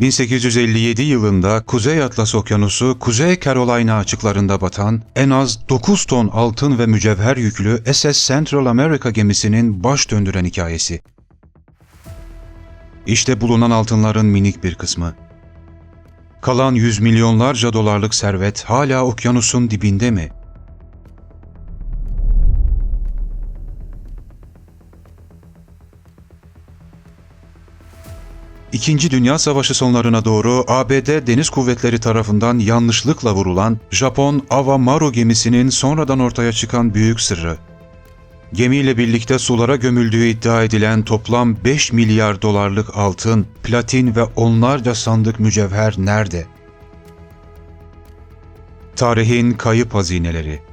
1857 yılında Kuzey Atlas Okyanusu, Kuzey Carolina açıklarında batan en az 9 ton altın ve mücevher yüklü SS Central America gemisinin baş döndüren hikayesi. İşte bulunan altınların minik bir kısmı. Kalan yüz milyonlarca dolarlık servet hala okyanusun dibinde mi? İkinci Dünya Savaşı sonlarına doğru ABD Deniz Kuvvetleri tarafından yanlışlıkla vurulan Japon Ava Maru gemisinin sonradan ortaya çıkan büyük sırrı. Gemiyle birlikte sulara gömüldüğü iddia edilen toplam 5 milyar dolarlık altın, platin ve onlarca sandık mücevher nerede? Tarihin kayıp hazineleri